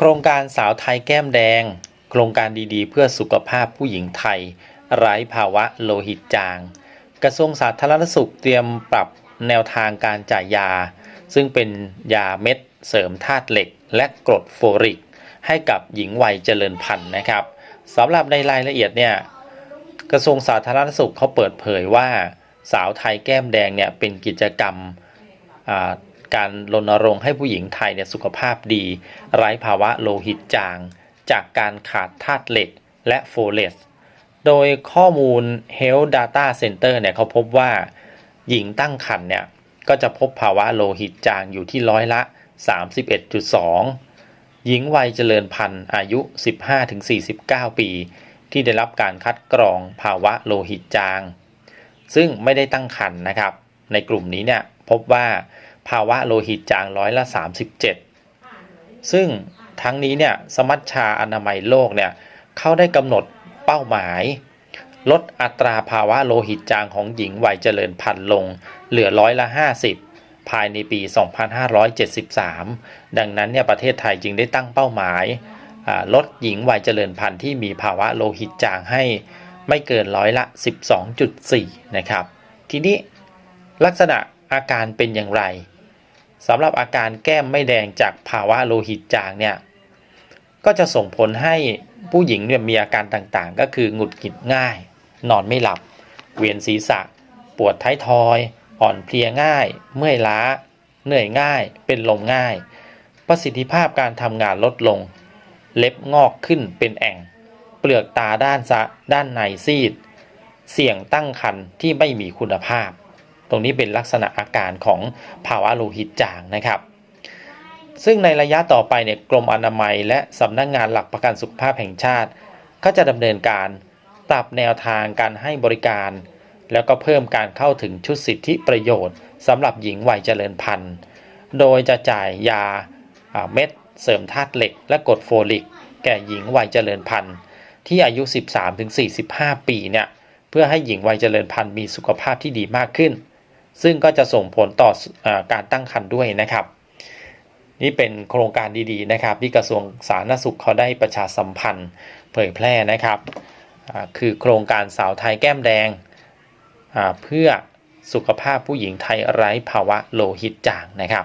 โครงการสาวไทยแก้มแดง โครงการดีๆ เพื่อสุขภาพผู้หญิงไทย ไร้ภาวะโลหิตจาง กระทรวงสาธารณสุขเตรียมปรับแนวทางการจ่ายยา ซึ่งเป็นยาเม็ดเสริมธาตุเหล็ก และกรดโฟริก ให้กับหญิงวัยเจริญพันธุ์นะครับสำหรับในรายละเอียดเนี่ยกระทรวงสาธารณสุขเขาเปิดเผยว่า สาวไทยแก้มแดงเนี่ยเป็นกิจกรรมอ่า การรณรงค์ให้ผู้หญิงไทยเนี่ยสุขภาพดี ไร้ภาวะโลหิตจาง จากการขาดธาตุเหล็กและโฟเลตโดยข้อมูล Health Data Center เนี่ยเขาพบว่าหญิงตั้งครรภ์เนี่ยก็จะพบภาวะโลหิตจางอยู่ที่ร้อยละ 31.2 หญิงวัยเจริญพันธุ์อายุ 15-49 ปี ที่ได้รับการคัดกรองภาวะโลหิตจาง ซึ่งไม่ได้ตั้งครรภ์นะครับ ในกลุ่มนี้เนี่ยพบว่า ภาวะโลหิตจางร้อยละ 37 ซึ่งทั้งนี้เนี่ยสมัชชาอนามัยโลกเนี่ยเขาได้กำหนดเป้าหมาย ลดอัตราภาวะโลหิตจางของหญิงวัยเจริญพันธุ์ลง เหลือร้อยละ 50 ภายในปี 2573 ดังนั้นเนี่ยประเทศไทยจึงได้ตั้งเป้าหมายลดหญิงวัยเจริญพันธุ์ที่มีภาวะโลหิตจางให้ไม่เกินร้อยละ 12.4 นะครับ ทีนี้ลักษณะอาการเป็นอย่างไร สำหรับอาการแก้มไม่แดงจากภาวะโลหิตจางเนี่ยก็จะส่งผลให้ผู้หญิงเนี่ยมีอาการต่างๆ ก็คือหงุดหงิดง่าย นอนไม่หลับ เวียนศีรษะ ปวดท้ายทอย อ่อนเพลียง่าย เมื่อยล้า เหนื่อยง่าย เป็นลมง่าย ประสิทธิภาพการทำงานลดลง เล็บงอกขึ้นเป็นแอ่ง เปลือกตาด้านซะด้านในซีด เสี่ยงตั้งครรภ์ที่ไม่มีคุณภาพ ตรงนี้เป็นลักษณะอาการของภาวะโลหิตจางนะครับ ซึ่งในระยะต่อไปเนี่ยกรมอนามัย และสำนักงงานหลักประกันสุขภาพแห่งชาติก็จะดำเนินการปรับแนวทางการให้บริการ แล้วก็เพิ่มการเข้าถึงชุดสิทธิประโยชน์สำหรับหญิงวัยเจริญพันธุ์ โดยจะจ่ายยาอ่าเม็ดเสริมธาตุเหล็ก และกรดโฟลิก แก่หญิงวัยเจริญพันธุ์ ที่อายุ 13-45 ปีเนี่ยเพื่อให้หญิงวัยเจริญพันธุ์มีสุขภาพที่ดีมากขึ้น ซึ่งก็จะส่งผลต่ออการตั้งครรภ์ด้วยนะครับ นี่เป็นโครงการดีๆนะครับ ที่กระทรวงสาธารณสุขเขาได้ประชาสัมพันธ์เผยแพร่นะครับคือโครงการสาวไทยแก้มแดงเพื่อสุขภาพผู้หญิงไทยไร้ภาวะโลหิตจางนะครับ